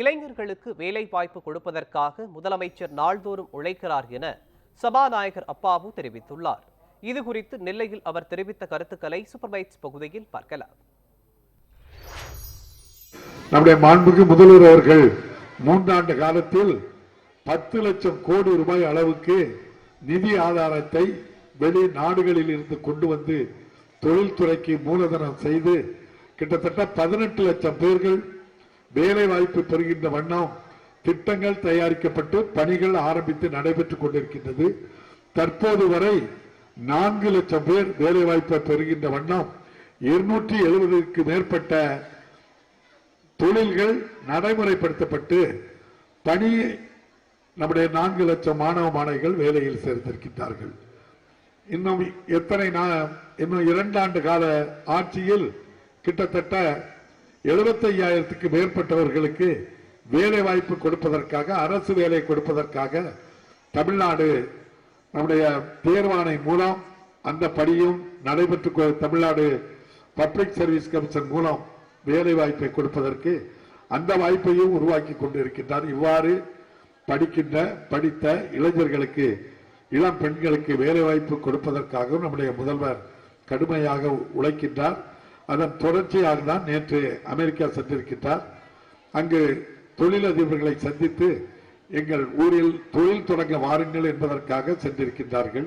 இளைஞர்களுக்கு வேலை வாய்ப்பு கொடுப்பதற்காக முதலமைச்சர் நாள்தோறும் உழைக்கிறார் என சபாநாயகர் அப்பாவு தெரிவித்துள்ளார். இது குறித்து நெல்லையில் அவர் தெரிவித்த கருத்துக்களை சூப்பர்வைஸ் பகுதியில் பார்க்கலாம். நம்முடைய மாண்புக்கு முதல்வர் அவர்கள் மூன்றாண்டு காலத்தில் பத்து லட்சம் கோடி ரூபாய் அளவுக்கு நிதி ஆதாரத்தை வெளி நாடுகளில் இருந்து கொண்டு வந்து தொழில்துறைக்கு மூலதனம் செய்து கிட்டத்தட்ட பதினெட்டு லட்சம் பேர்கள் வேலை வாய்ப்பு பெறுகின்ற வண்ணம் திட்டங்கள் தயாரிக்கப்பட்டு பணிகள் ஆரம்பித்து நடைபெற்றுக் கொண்டிருக்கின்றது. தற்போது வரை நான்கு லட்சம் பேர் வேலை வாய்ப்பை பெறுகின்ற வண்ணம் இருநூற்றி எழுபதுக்கு மேற்பட்ட தொழில்கள் நடைமுறைப்படுத்தப்பட்டு பணி நம்முடைய நான்கு லட்சம் மாணவ மாணவிகள் வேலையில் சேர்ந்திருக்கின்றார்கள். இன்னும் எத்தனை நா- இன்னும் இரண்டாண்டு கால ஆட்சியில் கிட்டத்தட்ட எழுபத்தையாயிரத்துக்கு மேற்பட்டவர்களுக்கு வேலை வாய்ப்பு கொடுப்பதற்காக அரசு வேலை கொடுப்பதற்காக தமிழ்நாடு நம்முடைய தேர்வாணை மூலம் அந்த படியும் நடைபெற்று தமிழ்நாடு பப்ளிக் சர்வீஸ் கமிஷன் மூலம் வேலை வாய்ப்பை கொடுப்பதற்கு அந்த வாய்ப்பையும் உருவாக்கி கொண்டிருக்கின்றார். இவ்வாறு படிக்கின்ற படித்த இளைஞர்களுக்கு இளம் பெண்களுக்கு வேலை வாய்ப்பு கொடுப்பதற்காகவும் நம்முடைய முதல்வர் கடுமையாக உழைக்கின்றார். அதன் தொடர்ச்சியாக தான் நேற்று அமெரிக்கா சென்றிருக்கின்றார். அங்கு தொழிலதிபர்களை சந்தித்து எங்கள் ஊரில் தொழில் தொடங்க வாருங்கள் என்பதற்காக சென்றிருக்கின்றார்கள்.